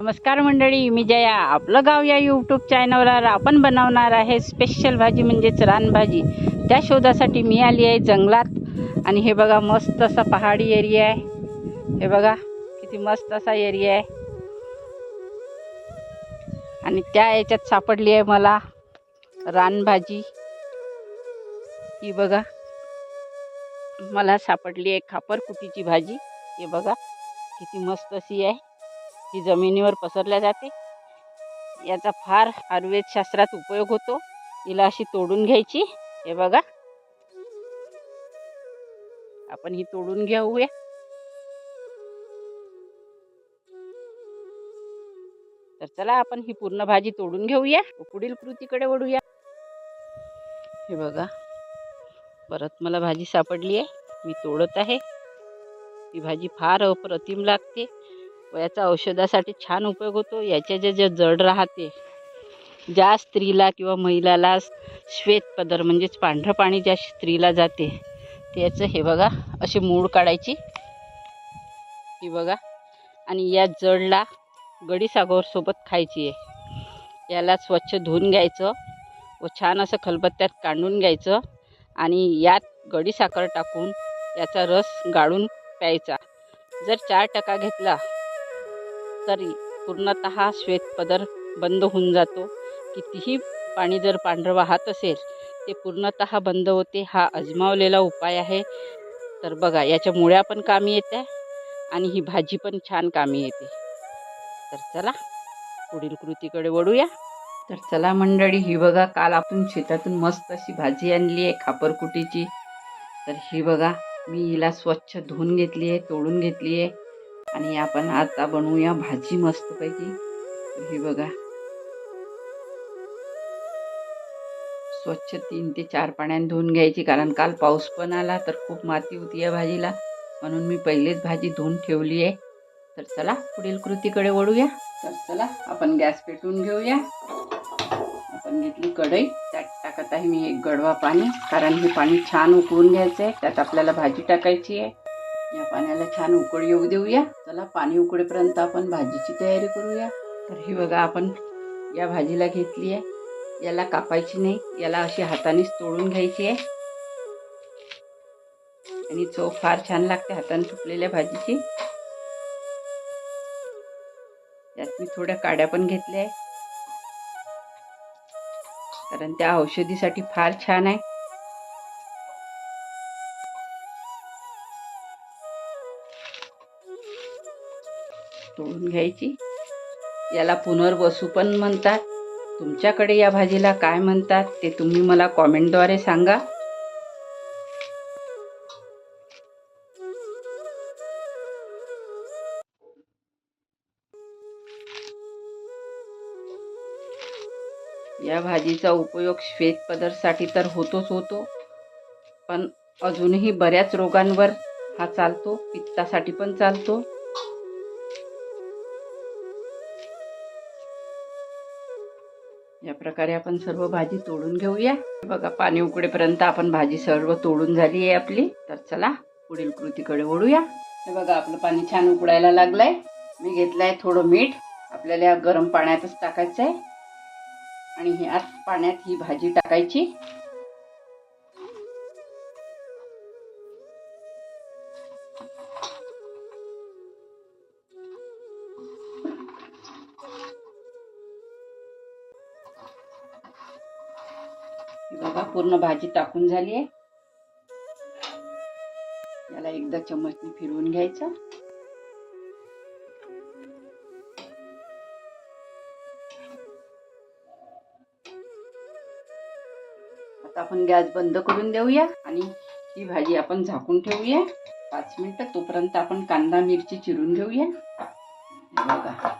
नमस्कार मंडळी मी जया. आपलं गाव या यूट्यूब चॅनलवर आपण बनवणार आहे स्पेशल भाजी म्हणजेच रानभाजी. त्या शोधासाठी मी आली आहे जंगलात. आणि हे बघा मस्त असा पहाडी एरिया आहे. हे बघा किती मस्त असा एरिया आहे. आणि त्या याच्यात सापडली आहे मला रानभाजी. ही बघा मला सापडली आहे खापरकुटीची भाजी. हे बघा किती मस्त अशी आहे. ही जमिनीवर पसरल्या जाते. याचा फार आयुर्वेदशास्त्रात उपयोग होतो. हिला अशी तोडून घ्यायची. हे बघा. आपण ही तोडून घेऊया. तर चला आपण ही पूर्ण भाजी तोडून घेऊया. पुढील कृतीकडे वळूया. हे बघा. परत मला भाजी सापडली आहे मी तोडत आहे. ही भाजी फार अप्रतिम लागते. याचा औषधासाठी छान उपयोग होतो. याचे जे जे जड राहते ज्या स्त्रीला किंवा महिलाला श्वेत पदर म्हणजेच पांढरं पाणी ज्या स्त्रीला जाते त्याचं हे बघा असे मूळ काढायची. ही बघा. आणि या जडला गडी सागरसोबत खायची आहे. याला स्वच्छ धुवून घ्यायचं व छान असं खलबत्त्यात काढून घ्यायचं आणि यात गडी साखर टाकून याचा रस गाळून प्यायचा. जर चार टका घेतला तरी पूर्णत श्वेतपदर बंद होऊन जातो. कितीही पाणी जर पांढरं वाहत असेल ते पूर्णत बंद होते हा अजमावलेला उपाय आहे. तर बघा याच्या मुळ्या पण कामी येत्या आणि ही भाजी पण छान कामी येते. तर चला पुढील कृतीकडे वळूया. तर चला मंडळी ही बघा काल आपण शेतातून मस्त अशी भाजी आणली आहे खापरकुटीची. तर ही बघा मी हिला स्वच्छ धुवून घेतली आहे तोडून घेतली आहे. आणि आपण आता बनवूया भाजी मस्तपैकी. हे बघा. स्वच्छ तीन ते चार पाण्याने धुवून घ्यायची कारण काल पाऊस पण आला तर खूप माती होती या भाजीला. म्हणून मी पहिलेच भाजी धुवून ठेवली आहे. तर चला पुढील कृतीकडे वळूया. तर चला आपण गॅस पेटवून घेऊया. आपण घेतली कढई. त्यात टाकत आहे मी एक गडवा पाणी कारण हे पाणी छान उकळून घ्यायचं आहे त्यात आपल्याला भाजी टाकायची आहे. या पाण्याला छान उकळ येऊ देऊया. चला पाणी उकळेपर्यंत आपण भाजीची तयारी करूया. तर ही बघा आपण या भाजीला घेतली आहे. याला कापायची नाही याला अशी हातानेच तोडून घ्यायची आहे. आणि चव फार छान लागते हाताने तुटलेल्या भाजीची. यात मी थोड्या काड्या पण घेतल्या आहे कारण त्या औषधीसाठी फार छान आहे. तोडून घ्यायची. याला पुनर्वसू पण म्हणतात. तुमच्याकडे या भाजीला काय म्हणतात ते तुम्ही मला कॉमेंटद्वारे सांगा. या भाजीचा उपयोग श्वेतपदरसाठी तर होतोच होतो. पण अजूनही बऱ्याच रोगांवर हा चालतो पित्तासाठी पण चालतो. या प्रकारे आपण सर्व भाजी तोडून घेऊया. बघा पाणी उकडेपर्यंत आपण भाजी सर्व तोडून झाली आहे आपली. तर चला पुढील कृतीकडे ओढूया हे बघा आपलं पाणी छान उकडायला लागलंय. मी घेतलंय थोडं मीठ. आपल्याला गरम पाण्यातच टाकायचं आहे आणि ह्यात पाण्यात ही भाजी टाकायची. पूर्ण भाजी टाकून झाली आहे. याला एकदा चमचने फिरवून घ्यायचं. आता आपण गॅस बंद करून देऊया आणि ही भाजी आपण झाकून ठेवूया. पाच मिनिट तोपर्यंत आपण कांदा मिरची चिरून घेऊया. बघा.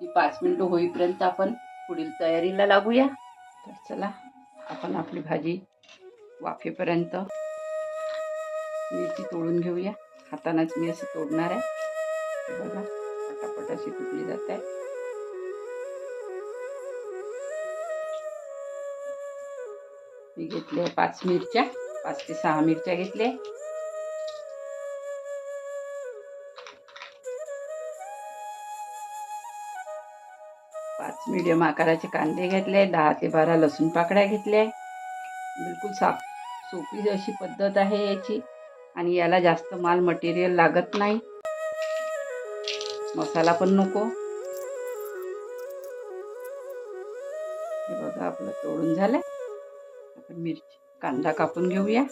ही पाच मिनिटं होईपर्यंत आपण पुढील तयारीला लागूया. तर चला. आपण आपली भाजी वाफेपर्यंत मिरची तोडून घेऊया. हातानंच मी असं तोडणार आहे. बघा पटापट अशी तुटली जात. आहे मी घेतले पाच मिरच्या पाच ते सहा मिरच्या घेतल्या. पाच मिडियम आकाराचे कांदे घेतले दहा ते बारा लसूण पाकड्या घेतल्या. बिलकुल साप सोपी अशी पद्धत आहे याची. आणि याला जास्त माल मटेरियल लागत नाही. मसाला पण नको. हे बघा आपलं तोडून झालं आपण मिरची कांदा कापून घेऊया.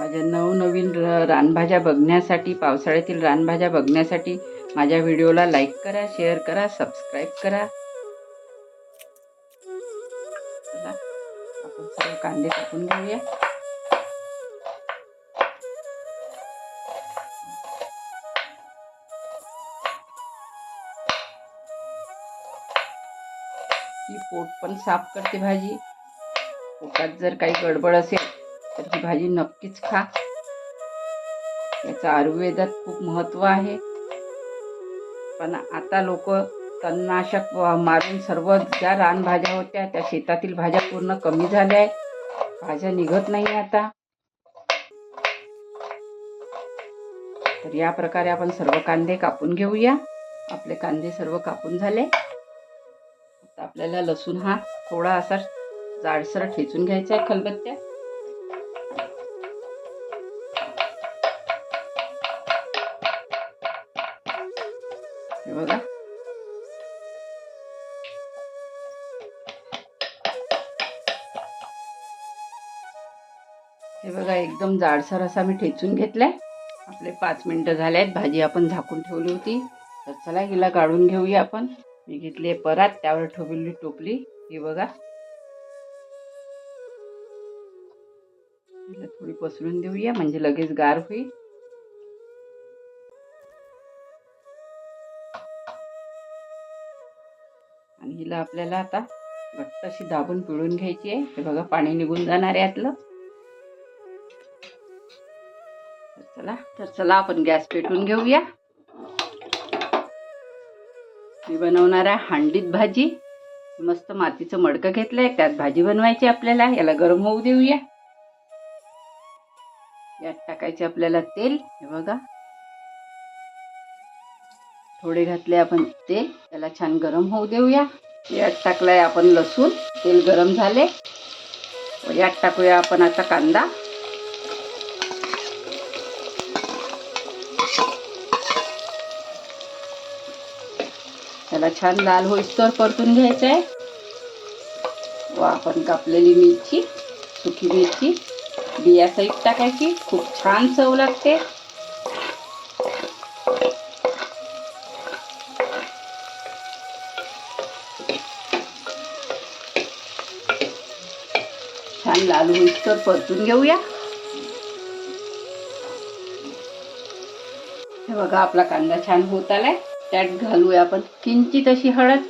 माझ्या नवनवीन र रानभाज्या बघण्यासाठी पावसाळ्यातील रानभाज्या बघण्यासाठी माझ्या व्हिडिओला लाईक करा शेअर करा सबस्क्राईब करा. चला आपण सर्व कांदे टाकून घेऊया. ही पोट पण साफ करते भाजी. पोटात जर काही गडबड असेल तर ही भाजी नक्कीच खा. याचं आयुर्वेदात खूप महत्त्व आहे. पण आता लोक तणनाशक मारून सर्व ज्या रानभाज्या होत्या त्या शेतातील भाज्या पूर्ण कमी झाल्या आहेत. भाज्या निघत नाही आता. तर या प्रकारे आपण सर्व कांदे कापून घेऊया. आपले कांदे सर्व कापून झाले. आता आपल्याला लसूण हा थोडा असा जाडसर ठेचून घ्यायचा आहे खलबत्त्या बघा. हे बघा एकदम जाडसर असा मी ठेचून घेतलाय. आपले पाच मिनिटं झाले आहेत भाजी आपण झाकून ठेवली होती. तर चला हिला काढून घेऊया आपण. मी घेतली परात त्यावर ठेवलेली टोपली. ही बघा. हिला थोडी पसरून देऊया म्हणजे लगेच गार होईल. आणि हिला आपल्याला आता घट्ट अशी दाबून पिळून घ्यायची आहे. हे बघा पाणी निघून जाणार आहे यातलं चला तर चला आपण गॅस पेटवून घेऊया. मी बनवणार आहे हांडीत भाजी. मस्त मातीचं मडकं घेतलंय. त्यात भाजी बनवायची आपल्याला. याला गरम होऊ देऊया. यात टाकायचे आपल्याला तेल. हे बघा. थोडे घातले आपण तेल त्याला छान गरम होऊ देऊया. यात टाकलाय आपण लसूण. तेल गरम झाले. यात टाकूया आपण आता कांदा. त्याला छान लाल होईस्तर परतून घ्यायचं आहे व आपण कापलेली मिरची सुकी मिरची बिया सहित टाकायची. खूप छान चव लागते. छान लाल होईस्तोवर परतून घेऊया. हे बघा आपला कांदा छान होत आलाय. त्यात घालूया आपण किंचित अशी हळद.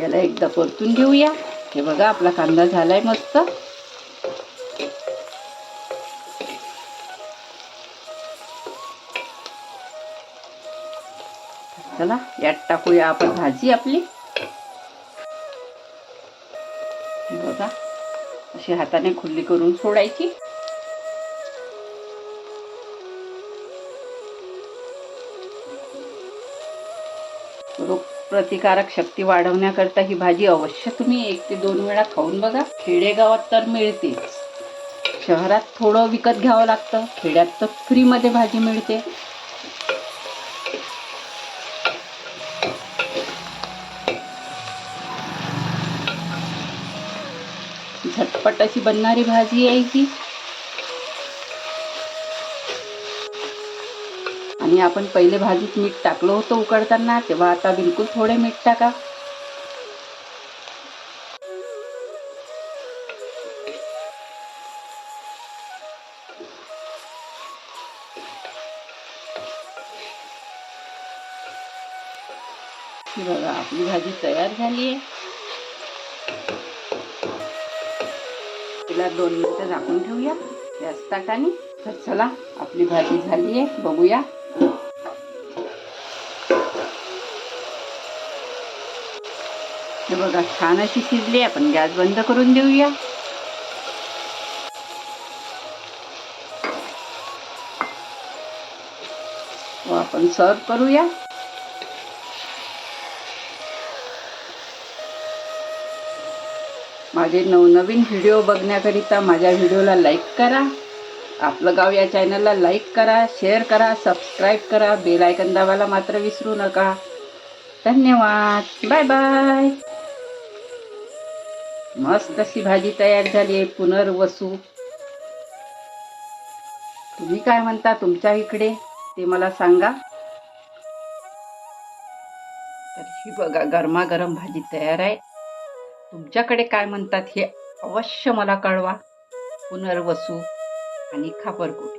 याला एकदा परतून घेऊया. हे बघा आपला कांदा झालाय मस्त. चला यात टाकूया आपण भाजी आपली. बघा. अशी हाताने खुल्ली करून सोडायची. रोगप्रतिकारक शक्ती वाढवण्याकरता ही भाजी अवश्य तुम्ही एक ते दोन वेळा खाऊन बघा. खेडेगावात तर मिळते. शहरात थोडं विकत घ्यावं लागतं. खेड्यात तर फ्रीमध्ये भाजी मिळते. झटपट अशी बनणारी भाजी आहे ही. आणि आपण पहिले भाजीत मीठ टाकलं होतं उकडताना तेव्हा आता बिलकुल थोडे मीठ टाका. बघा आपली भाजी तयार झाली आहे. तिला दोन मिनटं झाकून ठेवूया. गॅस टाकाने. तर चला आपली भाजी झाली आहे. बघूया. हे बघा छान अशी शिजली आपण गॅस बंद करून देऊया. हो, आपण सर्व करूया. माझे नवनवीन व्हिडिओ बघण्याकरिता माझ्या व्हिडिओला लाईक करा. आपलं गाव या चॅनलला लाईक करा शेअर करा सबस्क्राईब करा. बेल आयकन दाबायला मात्र विसरू नका. धन्यवाद. बाय बाय मस्त अशी भाजी तयार झाली आहे पुनर्वसू. तुम्ही काय म्हणता तुमच्या इकडे? ते मला सांगा. तर ही बघा गरमागरम भाजी तयार आहे. तुमच्याकडे काय म्हणतात हे अवश्य मला कळवा. पुनर्वसू आणि खापरकुटी